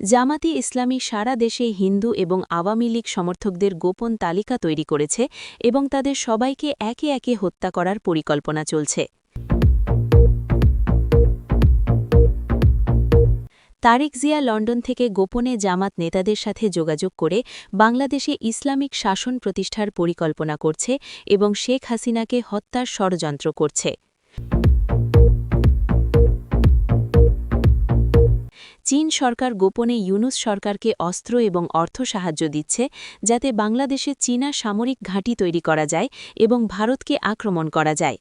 জামাতি ইসলামী সারা দেশে হিন্দু এবং আওয়ামী লীগ সমর্থকদের গোপন তালিকা তৈরি করেছে এবং তাদের সবাইকে একে একে হত্যা করার পরিকল্পনা চলছে। তারেক জিয়া লন্ডন থেকে গোপনে জামাত নেতাদের সাথে যোগাযোগ করে বাংলাদেশে ইসলামিক শাসন প্রতিষ্ঠার পরিকল্পনা করছে এবং শেখ হাসিনাকে হত্যার ষড়যন্ত্র করছে। চীন সরকার গোপনে ইউনুস সরকারকে অস্ত্র এবং অর্থ সাহায্য দিচ্ছে, যাতে বাংলাদেশে চীনা সামরিক ঘাঁটি তৈরি করা যায় এবং ভারতকে আক্রমণ করা যায়।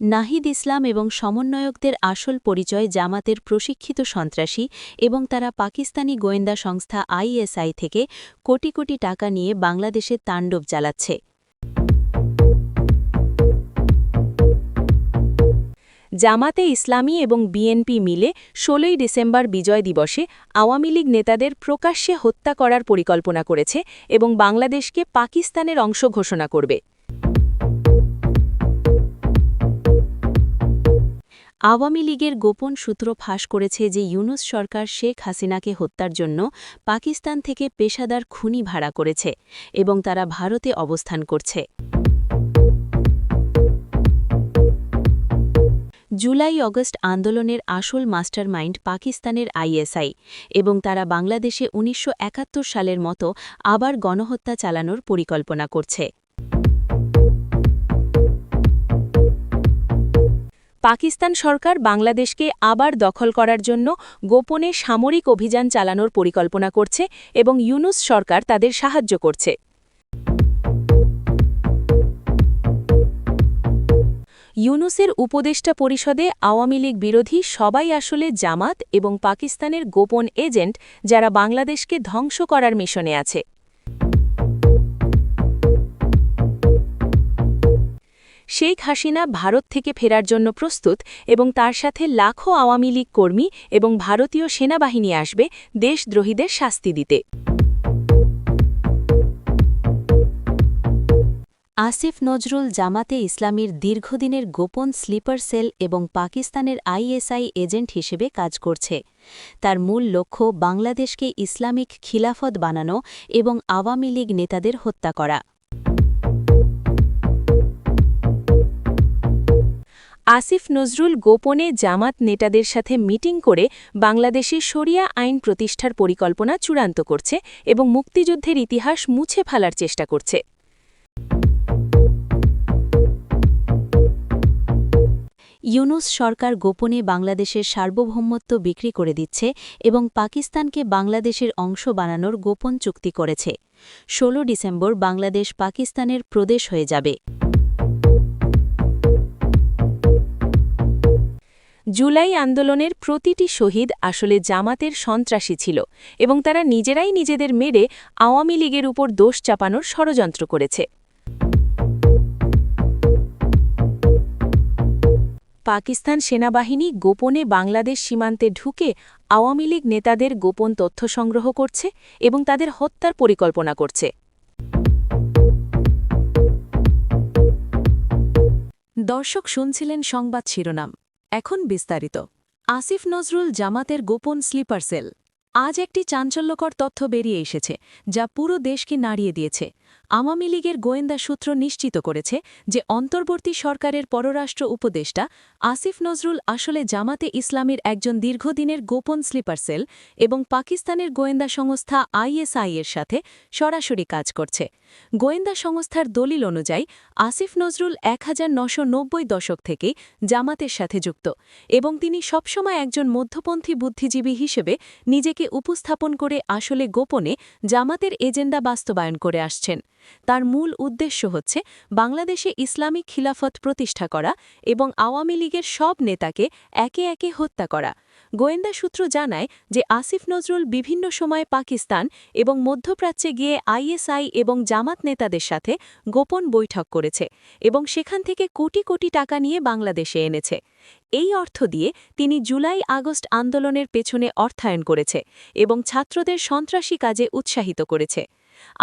নাহিদ ইসলাম এবং সমন্বয়কদের আসল পরিচয় জামাতের প্রশিক্ষিত সন্ত্রাসী এবং তারা পাকিস্তানি গোয়েন্দা সংস্থা আইএসআই থেকে কোটি কোটি টাকা নিয়ে বাংলাদেশে তাণ্ডব চালাচ্ছে। জামাতে ইসলামী এবং বিএনপি মিলে ষোলোই ডিসেম্বর বিজয় দিবসে আওয়ামী লীগ নেতাদের প্রকাশ্যে হত্যা করার পরিকল্পনা করেছে এবং বাংলাদেশকে পাকিস্তানের অংশ ঘোষণা করবে। আওয়ামী লীগের গোপন সূত্র ফাঁস করেছে যে ইউনুস সরকার শেখ হাসিনাকে হত্যার জন্য পাকিস্তান থেকে পেশাদার খুনি ভাড়া করেছে এবং তারা ভারতে অবস্থান করছে। জুলাই অগস্ট আন্দোলনের আসল মাস্টারমাইন্ড পাকিস্তানের আইএসআই এবং তারা বাংলাদেশে উনিশশো একাত্তর সালের মতো আবার গণহত্যা চালানোর পরিকল্পনা করছে। পাকিস্তান সরকার বাংলাদেশকে আবার দখল করার জন্য গোপনে সামরিক অভিযান চালানোর পরিকল্পনা করছে এবং ইউনুস সরকার তাদের সাহায্য করছে। ইউনুসের উপদেষ্টা পরিষদে আওয়ামী লীগ বিরোধী সবাই আসলে জামাত এবং পাকিস্তানের গোপন এজেন্ট যারা বাংলাদেশকে ধ্বংস করার মিশনে আছে। শেখ হাসিনা ভারত থেকে ফেরার জন্য প্রস্তুত এবং তার সাথে লাখো আওয়ামী লীগ কর্মী এবং ভারতীয় সেনাবাহিনী আসবে দেশদ্রোহীদের শাস্তি দিতে। আসিফ নজরুল জামাতে ইসলামীর দীর্ঘদিনের গোপন স্লিপার সেল এবং পাকিস্তানের আইএসআই এজেন্ট হিসেবে কাজ করছে। তার মূল লক্ষ্য বাংলাদেশকে ইসলামিক খিলাফত বানানো এবং আওয়ামী লীগ নেতাদের হত্যা করা। আসিফ নজরুল গোপনে জামাত নেতাদের সাথে মিটিং করে বাংলাদেশে শরিয়া আইন প্রতিষ্ঠার পরিকল্পনা চূড়ান্ত করছে এবং মুক্তিযুদ্ধের ইতিহাস মুছে ফেলার চেষ্টা করছে। ইউনুস সরকার গোপনে বাংলাদেশের সার্বভৌমত্ব বিক্রি করে দিচ্ছে এবং পাকিস্তানকে বাংলাদেশের অংশ বানানোর গোপন চুক্তি করেছে। ১৬ ডিসেম্বর বাংলাদেশ পাকিস্তানের প্রদেশ হয়ে যাবে। জুলাই আন্দোলনের প্রতিটি শহীদ আসলে জামাতের সন্ত্রাসী ছিল এবং তারা নিজেরাই নিজেদের মেরে আওয়ামী লীগের উপর দোষ চাপানোর ষড়যন্ত্র করেছে। পাকিস্তান সেনাবাহিনী গোপনে বাংলাদেশ সীমান্তে ঢুকে আওয়ামী লীগ নেতাদের গোপন তথ্য সংগ্রহ করছে এবং তাদের হত্যার পরিকল্পনা করছে। দর্শক শুনছিলেন সংবাদ শিরোনাম। এখন বিস্তারিত। আসিফ নজরুল জামাতের গোপন স্লিপার সেল। আজ একটি চাঞ্চল্যকর তথ্য বেরিয়ে এসেছে, যা পুরো দেশকে নাড়িয়ে দিয়েছে। আওয়ামী লীগের গোয়েন্দা সূত্র নিশ্চিত করেছে যে অন্তর্বর্তী সরকারের পররাষ্ট্র উপদেষ্টা আসিফ নজরুল আসলে জামাতে ইসলামের একজন দীর্ঘদিনের গোপন স্লিপার সেল এবং পাকিস্তানের গোয়েন্দা সংস্থা আইএসআই এর সাথে সরাসরি কাজ করছে। গোয়েন্দা সংস্থার দলিল অনুযায়ী, আসিফ নজরুল এক দশক থেকেই জামাতের সাথে যুক্ত এবং তিনি সবসময় একজন মধ্যপন্থী বুদ্ধিজীবী হিসেবে নিজেকে উপস্থাপন করে আসলে গোপনে জামাতের এজেন্ডা বাস্তবায়ন করে আসছেন। তার মূল উদ্দেশ্য হচ্ছে বাংলাদেশে ইসলামিক খিলাফত প্রতিষ্ঠা করা এবং আওয়ামী লীগের সব নেতাকে একে একে হত্যা করা। গোয়েন্দা সূত্র জানায় যে আসিফ নজরুল বিভিন্ন সময়ে পাকিস্তান এবং মধ্যপ্রাচ্যে গিয়ে আইএসআই এবং জামাত নেতাদের সাথে গোপন বৈঠক করেছে এবং সেখান থেকে কোটি কোটি টাকা নিয়ে বাংলাদেশে এনেছে। এই অর্থ দিয়ে তিনি জুলাই আগস্ট আন্দোলনের পেছনে অর্থায়ন করেছে এবং ছাত্রদের সন্ত্রাসী কাজে উৎসাহিত করেছে।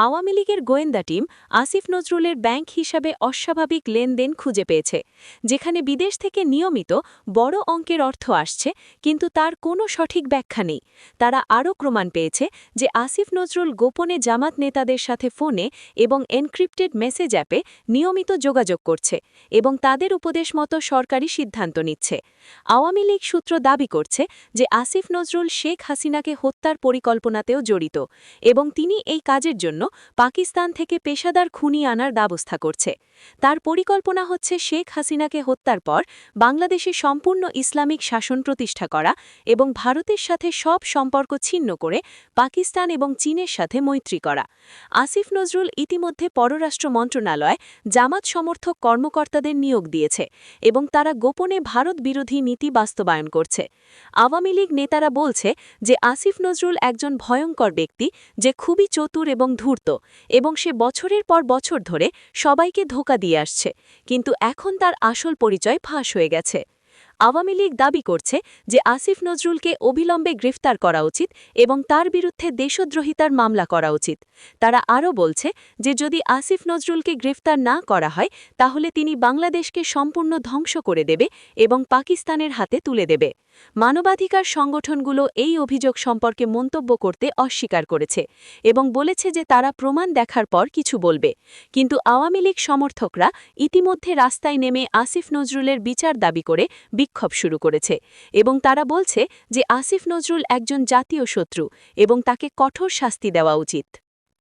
আওয়ামী লীগের গোয়েন্দা টিম আসিফ নজরুলের ব্যাংক হিসাবে অস্বাভাবিক লেনদেন খুঁজে পেয়েছে, যেখানে বিদেশ থেকে নিয়মিত বড় অঙ্কের অর্থ আসছে, কিন্তু তার কোনো সঠিক ব্যাখ্যা নেই। তারা আরও প্রমাণ পেয়েছে যে আসিফ নজরুল গোপনে জামাত নেতাদের সাথে ফোনে এবং এনক্রিপ্টেড মেসেজ অ্যাপে নিয়মিত যোগাযোগ করছে এবং তাদের উপদেশ মতো সরকারি সিদ্ধান্ত নিচ্ছে। আওয়ামী লীগ সূত্র দাবি করছে যে আসিফ নজরুল শেখ হাসিনাকে হত্যার পরিকল্পনাতেও জড়িত এবং তিনি এই কাজের জন্য পাকিস্তান থেকে পেশাদার খুনি আনার ব্যবস্থা করছে। তার পরিকল্পনা হচ্ছে শেখ হাসিনাকে হত্যার পর বাংলাদেশে সম্পূর্ণ ইসলামিক শাসন প্রতিষ্ঠা করা এবং ভারতের সাথে সব সম্পর্ক ছিন্ন করে পাকিস্তান এবং চীনের সাথে মৈত্রী করা। আসিফ নজরুল ইতিমধ্যে পররাষ্ট্র মন্ত্রণালয় জামাত সমর্থক কর্মকর্তাদের নিয়োগ দিয়েছে এবং তারা গোপনে ভারত বিরোধী নীতি বাস্তবায়ন করছে। আওয়ামী লীগ নেতারা বলছে যে আসিফ নজরুল একজন ভয়ঙ্কর ব্যক্তি, যে খুবই চতুর এবং ধূর্ত, এবং সে বছরের পর বছর ধরে সবাইকে ধোকা দিয়ে আসছে, কিন্তু এখন তার আসল পরিচয় ফাঁস হয়ে গেছে। আওয়ামী লীগ দাবি করছে যে আসিফ নজরুলকে অবিলম্বে গ্রেফতার করা উচিত এবং তার বিরুদ্ধে দেশদ্রোহিতার মামলা করা উচিত। তারা আরও বলছে যে যদি আসিফ নজরুলকে গ্রেফতার না করা হয়, তাহলে তিনি বাংলাদেশকে সম্পূর্ণ ধ্বংস করে দেবে এবং পাকিস্তানের হাতে তুলে দেবে। মানবাধিকার সংগঠনগুলো এই অভিযোগ সম্পর্কে মন্তব্য করতে অস্বীকার করেছে এবং বলেছে যে তারা প্রমাণ দেখার পর কিছু বলবে। কিন্তু আওয়ামী লীগ সমর্থকরা ইতিমধ্যে রাস্তায় নেমে আসিফ নজরুলের বিচার দাবি করে বিক্ষোভ শুরু করেছে এবং তারা বলছে যে আসিফ নজরুল একজন জাতীয় শত্রু এবং তাকে কঠোর শাস্তি দেওয়া উচিত।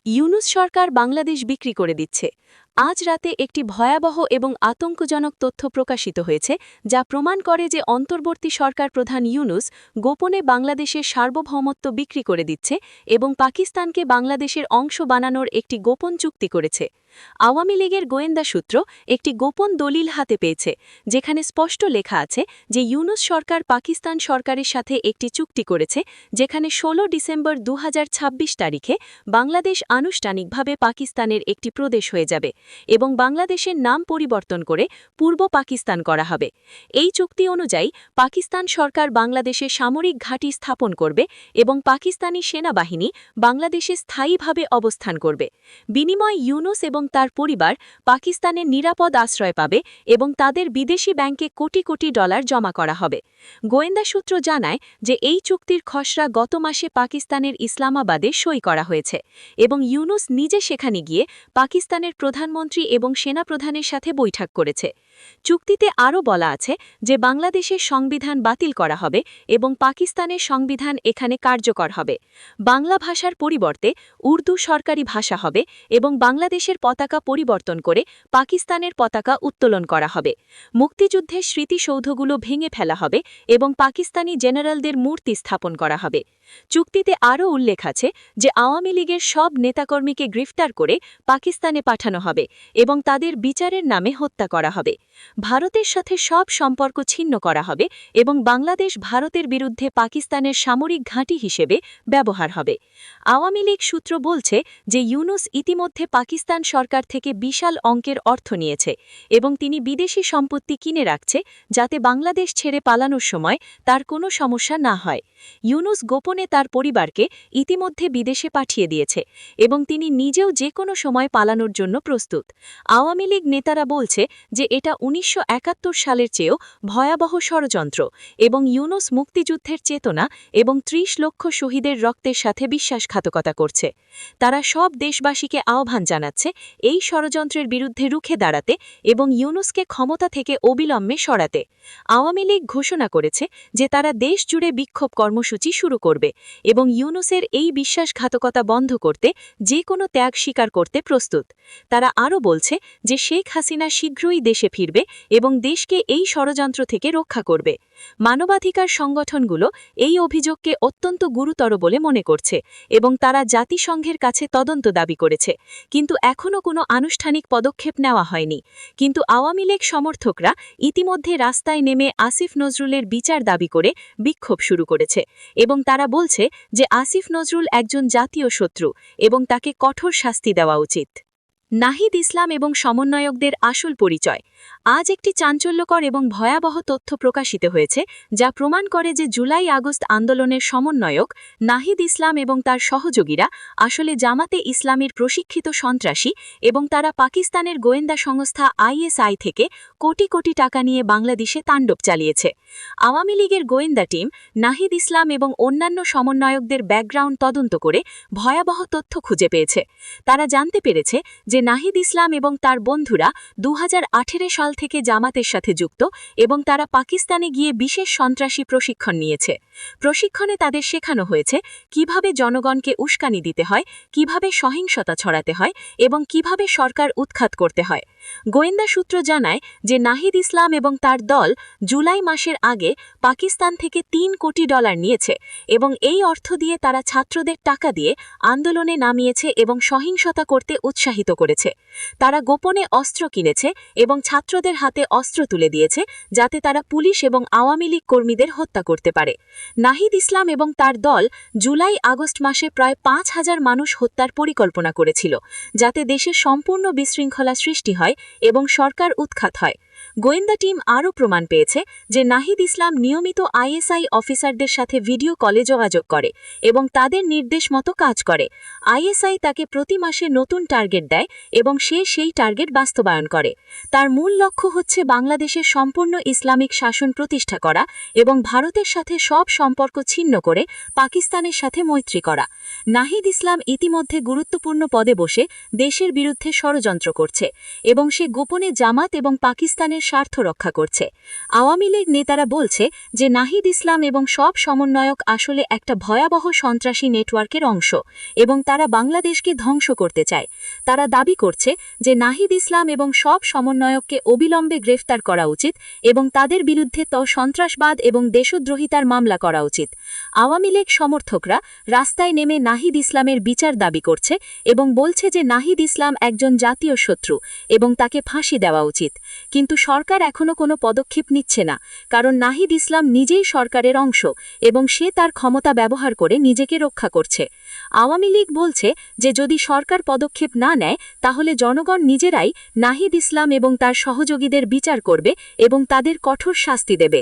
ইউনুস সরকার বাংলাদেশ বিক্রি করে দিচ্ছে। আজ রাতে একটি ভয়াবহ এবং আতঙ্কজনক তথ্য প্রকাশিত হয়েছে, যা প্রমাণ করে যে অন্তর্বর্তী সরকার প্রধান ইউনুস গোপনে বাংলাদেশের সার্বভৌমত্ব বিক্রি করে দিচ্ছে এবং পাকিস্তানকে বাংলাদেশের অংশ বানানোর একটি গোপন চুক্তি করেছে। আওয়ামী লীগের গোয়েন্দা সূত্র একটি গোপন দলিল হাতে পেয়েছে, যেখানে স্পষ্ট লেখা আছে যে ইউনুস সরকার পাকিস্তান সরকারের সাথে একটি চুক্তি করেছে, যেখানে ১৬ ডিসেম্বর দু হাজার ছাব্বিশ তারিখে বাংলাদেশ আনুষ্ঠানিকভাবে পাকিস্তানের একটি প্রদেশ হয়ে যাবে। এবং বাংলাদেশের নাম পরিবর্তন করে পূর্ব পাকিস্তান করা হবে। এই চুক্তি অনুযায়ী পাকিস্তান সরকার বাংলাদেশে সামরিক ঘাঁটি স্থাপন করবে এবং পাকিস্তানি সেনাবাহিনী বাংলাদেশে স্থায়ীভাবে অবস্থান করবে। বিনিময় ইউনুস এবং তার পরিবার পাকিস্তানের নিরাপদ আশ্রয় পাবে এবং তাদের বিদেশি ব্যাংকে কোটি কোটি ডলার জমা করা হবে। গোয়েন্দা সূত্র জানায় যে এই চুক্তির খসড়া গত মাসে পাকিস্তানের ইসলামাবাদে সই করা হয়েছে এবং ইউনুস নিজে সেখানে গিয়ে পাকিস্তানের প্রধানমন্ত্রী এবং সেনাপ্রধানের সাথে বৈঠক করেছে। চুক্তিতে আরও বলা আছে যে বাংলাদেশের সংবিধান বাতিল করা হবে এবং পাকিস্তানের সংবিধান এখানে কার্যকর হবে। বাংলা ভাষার পরিবর্তে উর্দু সরকারি ভাষা হবে এবং বাংলাদেশের পতাকা পরিবর্তন করে পাকিস্তানের পতাকা উত্তোলন করা হবে। মুক্তিযুদ্ধের স্মৃতিসৌধগুলো ভেঙে ফেলা হবে এবং পাকিস্তানি জেনারেলদের মূর্তি স্থাপন করা হবে। চুক্তিতে আরও উল্লেখ আছে যে আওয়ামী লীগের সব নেতাকর্মীকে গ্রেফতার করে পাকিস্তানে পাঠানো হবে এবং তাদের বিচারের নামে হত্যা করা হবে। ভারতের সাথে সব সম্পর্ক ছিন্ন করা হবে এবং বাংলাদেশ ভারতের বিরুদ্ধে পাকিস্তানের সামরিক ঘাঁটি হিসেবে ব্যবহার হবে। আওয়ামী লীগ সূত্র বলছে যে ইউনুস ইতিমধ্যে পাকিস্তান সরকার থেকে বিশাল অঙ্কের অর্থ নিয়েছে এবং তিনি বিদেশি সম্পত্তি কিনে রাখছে যাতে বাংলাদেশ ছেড়ে পালানোর সময় তার কোনো সমস্যা না হয়। ইউনুস গোপনে তার পরিবারকে ইতিমধ্যে বিদেশে পাঠিয়ে দিয়েছে এবং তিনি নিজেও যে কোনো সময় পালানোর জন্য প্রস্তুত। আওয়ামী লীগ নেতারা বলছে যে এটা উনিশশো একাত্তর সালের চেয়েও ভয়াবহ ষড়যন্ত্র এবং ইউনুস মুক্তিযুদ্ধের চেতনা এবং ত্রিশ লক্ষ শহীদের রক্তের সাথে বিশ্বাসঘাতকতা করছে। তারা সব দেশবাসীকে আহ্বান জানাচ্ছে এই ষড়যন্ত্রের বিরুদ্ধে রুখে দাঁড়াতে এবং ইউনুসকে ক্ষমতা থেকে অবিলম্বে সরাতে। আওয়ামী লীগ ঘোষণা করেছে যে তারা দেশ জুড়ে বিক্ষোভ কর্মসূচি শুরু করবে এবং ইউনুসের এই বিশ্বাসঘাতকতা বন্ধ করতে যে কোনো ত্যাগ স্বীকার করতে প্রস্তুত। তারা আরও বলছে যে শেখ হাসিনা শীঘ্রই দেশে ফিরবে। এবং দেশকে এই ষড়যন্ত্র থেকে রক্ষা করবে। মানবাধিকার সংগঠনগুলো এই অভিযোগকে অত্যন্ত গুরুতর বলে মনে করছে এবং তারা জাতিসংঘের কাছে তদন্ত দাবি করেছে। কিন্তু এখনও কোনো আনুষ্ঠানিক পদক্ষেপ নেওয়া হয়নি। কিন্তু আওয়ামী লীগ সমর্থকরা ইতিমধ্যে রাস্তায় নেমে আসিফ নজরুলের বিচার দাবি করে বিক্ষোভ শুরু করেছে এবং তারা বলছে যে আসিফ নজরুল একজন জাতীয় শত্রু এবং তাকে কঠোর শাস্তি দেওয়া উচিত। নাহিদ ইসলাম এবং সমন্বয়কদের আসল পরিচয়। আজ একটি চাঞ্চল্যকর এবং ভয়াবহ তথ্য প্রকাশিত হয়েছে, যা প্রমাণ করে যে জুলাই আগস্ট আন্দোলনের সমন্বয়ক নাহিদ ইসলাম এবং তার সহযোগীরা আসলে জামাতে ইসলামের প্রশিক্ষিত সন্ত্রাসী এবং তারা পাকিস্তানের গোয়েন্দা সংস্থা আইএসআই থেকে কোটি কোটি টাকা নিয়ে বাংলাদেশে তাণ্ডব চালিয়েছে। আওয়ামী লীগের গোয়েন্দা টিম নাহিদ ইসলাম এবং অন্যান্য সমন্বয়কদের ব্যাকগ্রাউন্ড তদন্ত করে ভয়াবহ তথ্য খুঁজে পেয়েছে। তারা জানতে পেরেছে যে নাহিদ ইসলাম এবং তার বন্ধুরা দু সাল থেকে জামাতের সাথে যুক্ত এবং তারা পাকিস্তানে গিয়ে বিশেষ সন্ত্রাসী প্রশিক্ষণ নিয়েছে। প্রশিক্ষণে তাদের শেখানো হয়েছে কীভাবে জনগণকে উস্কানি দিতে হয়, কীভাবে সহিংসতা ছড়াতে হয় এবং কীভাবে সরকার উৎখাত করতে হয়। গোয়েন্দা সূত্র জানায় যে নাহিদ ইসলাম এবং তার দল জুলাই মাসের আগে পাকিস্তান থেকে তিন কোটি ডলার নিয়েছে এবং এই অর্থ দিয়ে তারা ছাত্রদের টাকা দিয়ে আন্দোলনে নামিয়েছে এবং সহিংসতা করতে উৎসাহিত করেছে। তারা গোপনে অস্ত্র কিনেছে এবং ছাত্রদের হাতে অস্ত্র তুলে দিয়েছে যাতে তারা পুলিশ এবং আওয়ামী লীগ কর্মীদের হত্যা করতে পারে। নাহিদ ইসলাম এবং তার দল জুলাই আগস্ট মাসে প্রায় পাঁচ হাজার মানুষ হত্যার পরিকল্পনা করেছিল যাতে দেশে সম্পূর্ণ বিশৃঙ্খলা সৃষ্টি হয় এবং সরকার উৎখাত হয়। গোয়েন্দা টিম আরও প্রমাণ পেয়েছে যে নাহিদ ইসলাম নিয়মিত আইএসআই অফিসারদের সাথে ভিডিও কলে যোগাযোগ করে এবং তাদের নির্দেশ মতো কাজ করে। আইএসআই তাকে প্রতি মাসে নতুন টার্গেট দেয় এবং সে সেই টার্গেট বাস্তবায়ন করে। তার মূল লক্ষ্য হচ্ছে বাংলাদেশের সম্পূর্ণ ইসলামিক শাসন প্রতিষ্ঠা করা এবং ভারতের সাথে সব সম্পর্ক ছিন্ন করে পাকিস্তানের সাথে মৈত্রী করা। নাহিদ ইসলাম ইতিমধ্যে গুরুত্বপূর্ণ পদে বসে দেশের বিরুদ্ধে ষড়যন্ত্র করছে এবং সে গোপনে জামাত এবং পাকিস্তানের স্বার্থ রক্ষা করছে। আওয়ামী লীগ নেতারা বলছে যে নাহিদ ইসলাম এবং সব সমন্বয়ক আসলে একটা ভয়াবহ সন্ত্রাসী নেটওয়ার্কের অংশ এবং তারা বাংলাদেশকে ধ্বংস করতে চায়। তারা দাবি করছে যে নাহিদ ইসলাম এবং সব সমন্বয়ককে অবিলম্বে গ্রেফতার করা উচিত এবং তাদের বিরুদ্ধে ত সন্ত্রাসবাদ এবং দেশদ্রোহিতার মামলা করা উচিত। আওয়ামী লীগ সমর্থকরা রাস্তায় নেমে নাহিদ ইসলামের বিচার দাবি করছে এবং বলছে যে নাহিদ ইসলাম একজন জাতীয় শত্রু এবং তাকে ফাঁসি দেওয়া উচিত। কিন্তু সরকার এখনও কোনো পদক্ষেপ নিচ্ছে না, কারণ নাহিদ ইসলাম নিজেই সরকারের অংশ এবং সে তার ক্ষমতা ব্যবহার করে নিজেকে রক্ষা করছে। আওয়ামী লীগ বলছে যে, যদি সরকার পদক্ষেপ না নেয়, তাহলে জনগণ নিজেরাই নাহিদ ইসলাম এবং তার সহযোগীদের বিচার করবে এবং তাদের কঠোর শাস্তি দেবে।